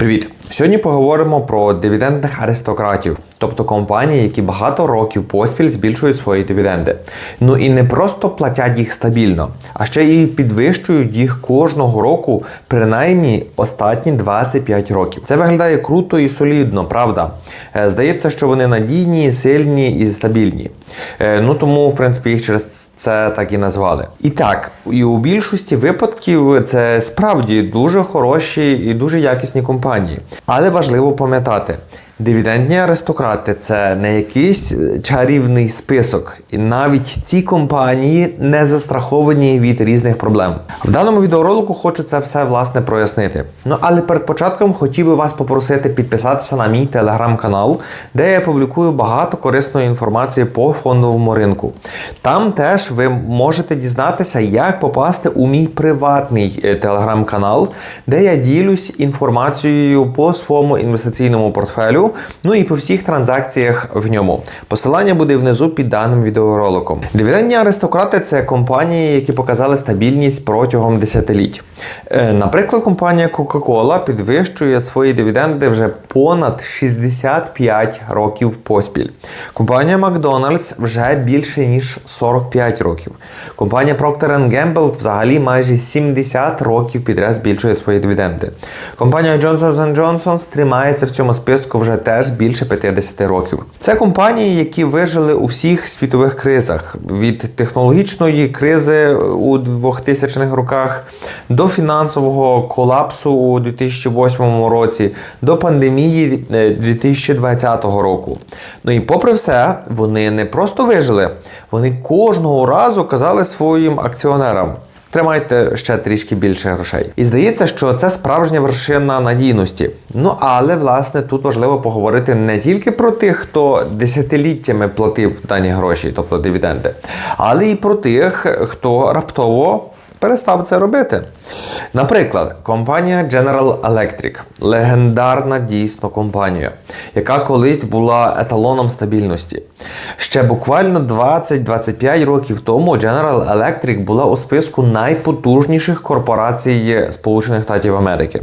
Привіт! Сьогодні поговоримо про дивідендних аристократів, тобто компанії, які багато років поспіль збільшують свої дивіденди. Ну і не просто платять їх стабільно, а ще і підвищують їх кожного року, принаймні останні 25 років. Це виглядає круто і солідно, правда? Е, Здається, що вони надійні, сильні і стабільні. Е, Ну тому, в принципі, їх через це так і назвали. І так, і у більшості випадків це справді дуже хороші і дуже якісні компанії. Але важливо пам'ятати. Дивідендні аристократи це не якийсь е, чарівний список, і навіть ці компанії не застраховані від різних проблем. В даному відеоролику хочу це все власне прояснити. Ну але перед початком хотів би вас попросити підписатися на мій телеграм-канал, де я публікую багато корисної інформації по фондовому ринку. Там теж ви можете дізнатися, як попасти у мій приватний е, телеграм-канал, де я ділюсь інформацією по своєму інвестиційному портфелю, ну і по всіх транзакціях в ньому. Посилання буде внизу під даним відеороликом. Дивідендні аристократи це компанії, які показали стабільність протягом десятиліть. Е, Наприклад, компанія Coca-Cola підвищує свої дивіденди вже понад 65 років поспіль. Компанія McDonald's вже більше ніж 45 років. Компанія Procter Gamble взагалі майже 70 років підряд збільшує свої дивіденди. Компанія Johnson Johnson тримається в цьому списку вже теж більше 50 років. Це компанії, які вижили у всіх світових кризах від технологічної кризи у 2000-х роках до фінансового колапсу у 2008 році, до пандемії е, 2020 року. Ну і попри все, вони не просто вижили, вони кожного разу казали своїм акціонерам. Тримайте ще трішки більше грошей. І здається, що це справжня вершина надійності. Ну але власне тут важливо поговорити не тільки про тих, хто десятиліттями платив дані гроші, тобто дивіденди, але й про тих, хто раптово перестав це робити. Наприклад, компанія General Electric легендарна дійсно компанія, яка колись була еталоном стабільності. Ще буквально 20-25 років тому General Electric була у списку найпотужніших корпорацій Сполучених Штатів Америки.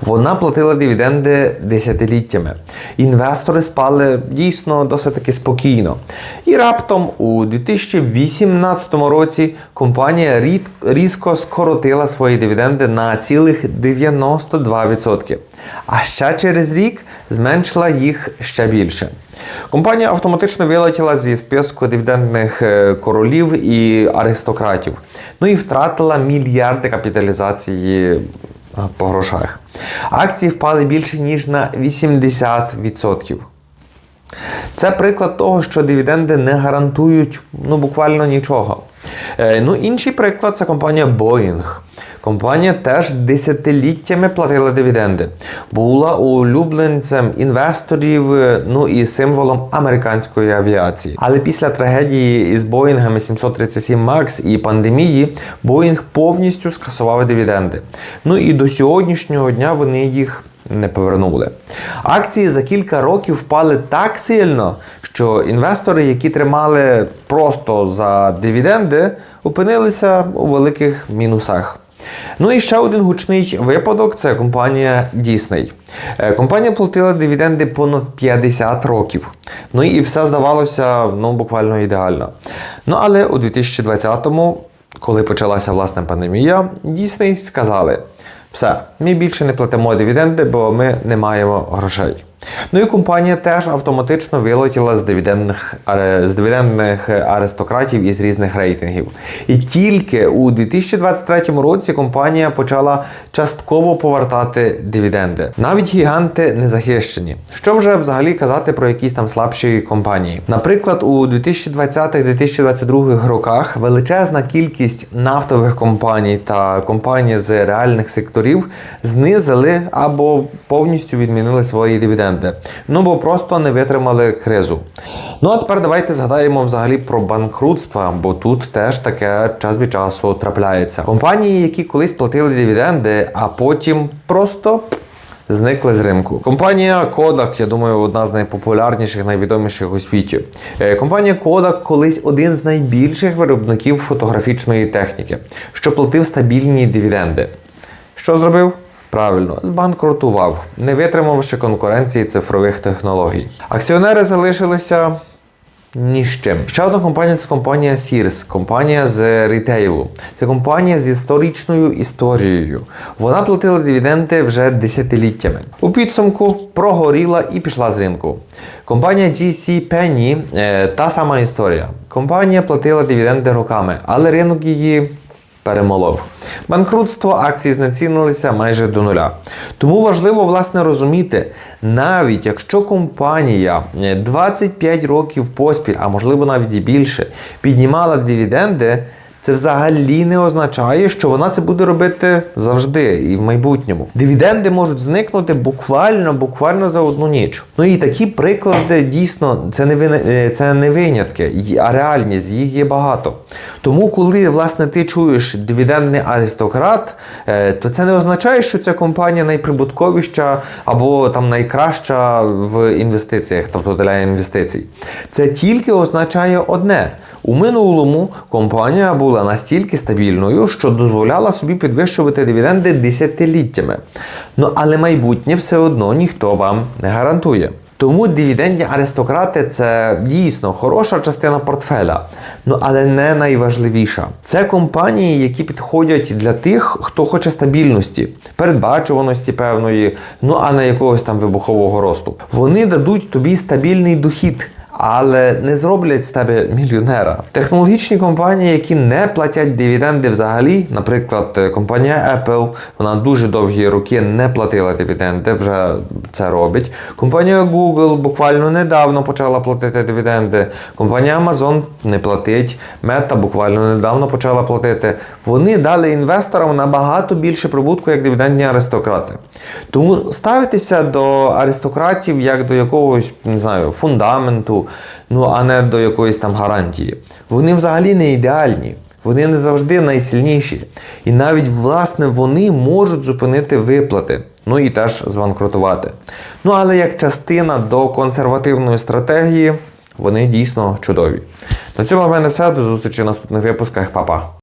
Вона платила дивіденди десятиліттями. Інвестори спали дійсно досить таки спокійно. І раптом у 2018 році компанія рід- різко скоротила свої дивіденди на цілих 92%. А ще через рік зменшила їх ще більше. Компанія автоматично вилетіла зі списку дивідендних е, королів і аристократів. Ну і втратила мільярди капіталізації е, по грошах. Акції впали більше ніж на 80%. Це приклад того, що дивіденди не гарантують ну, буквально нічого. Е, ну, інший приклад це компанія Boeing. Компанія теж десятиліттями платила дивіденди. Була улюбленцем інвесторів, е, ну і символом американської авіації. Але після трагедії із Боїнгами 737 MAX і пандемії Боїнг повністю скасував дивіденди. Ну і до сьогоднішнього дня вони їх не повернули. Акції за кілька років впали так сильно, що інвестори, які тримали просто за дивіденди, опинилися у великих мінусах. Ну і ще один гучний випадок це компанія Disney. Е, Компанія платила дивіденди понад 50 років. Ну і все здавалося ну, буквально ідеально. Ну але у 2020-му, коли почалася власне пандемія, Disney сказали: все, ми більше не платимо дивіденди, бо ми не маємо грошей. Ну і компанія теж автоматично вилетіла з дивідендних, з дивідендних аристократів із різних рейтингів. І тільки у 2023 році компанія почала частково повертати дивіденди. Навіть гіганти не захищені. Що вже взагалі казати про якісь там слабші компанії? Наприклад, у 2020-2022 роках величезна кількість нафтових компаній та компаній з реальних секторів знизили або повністю відмінили свої дивіденди. Ну бо просто не витримали кризу. Ну а тепер давайте згадаємо взагалі про банкрутства, бо тут теж таке час від часу трапляється. Компанії, які колись платили дивіденди, а потім просто зникли з ринку. Компанія Kodak, я думаю, одна з найпопулярніших, найвідоміших у світі. Е, Компанія Kodak колись один з найбільших виробників фотографічної техніки, що платив стабільні дивіденди. Що зробив? Правильно, збанкрутував, не витримавши конкуренції цифрових технологій. Акціонери залишилися ні з чим. Ще одна компанія це компанія Sears, компанія з рітейлу. Це компанія з історичною історією. Вона платила дивіденди вже десятиліттями. У підсумку прогоріла і пішла з ринку. Компанія GC Penny е, та сама історія. Компанія платила дивіденди роками, але ринок її перемолов. Банкрутство акцій знецінилися майже до нуля. Тому важливо власне розуміти, навіть якщо компанія е, 25 років поспіль, а можливо навіть і більше, піднімала дивіденди. Це взагалі не означає, що вона це буде робити завжди і в майбутньому. Дивіденди можуть зникнути буквально, буквально за одну ніч. Ну і такі приклади дійсно це не вини- е, це не винятки, а реальність їх є багато. Тому, коли власне ти чуєш дивідендний аристократ, е, то це не означає, що ця компанія найприбутковіша або там найкраща в інвестиціях, тобто для інвестицій. Це тільки означає одне. У минулому компанія була настільки стабільною, що дозволяла собі підвищувати дивіденди десятиліттями. Ну але майбутнє все одно ніхто вам не гарантує. Тому дивідендні аристократи це дійсно хороша частина портфеля, ну але не найважливіша. Це компанії, які підходять для тих, хто хоче стабільності, передбачуваності певної, ну а не якогось там вибухового росту. Вони дадуть тобі стабільний дохід але не зроблять з тебе мільйонера. Технологічні компанії, які не платять дивіденди взагалі, наприклад, е, компанія Apple, вона дуже довгі роки не платила дивіденди, вже це робить. Компанія Google буквально недавно почала платити дивіденди. Компанія Amazon не платить. Meta буквально недавно почала платити. Вони дали інвесторам набагато більше прибутку, як дивідендні аристократи. Тому ставитися до аристократів як до якогось не знаю фундаменту, ну а не до якоїсь там гарантії. Вони взагалі не ідеальні. Вони не завжди найсильніші. І навіть власне вони можуть зупинити виплати, ну і теж збанкрутувати. Ну але як частина до консервативної стратегії, вони дійсно чудові. На цьому в мене все. До зустрічі в наступних випусках. Па-па.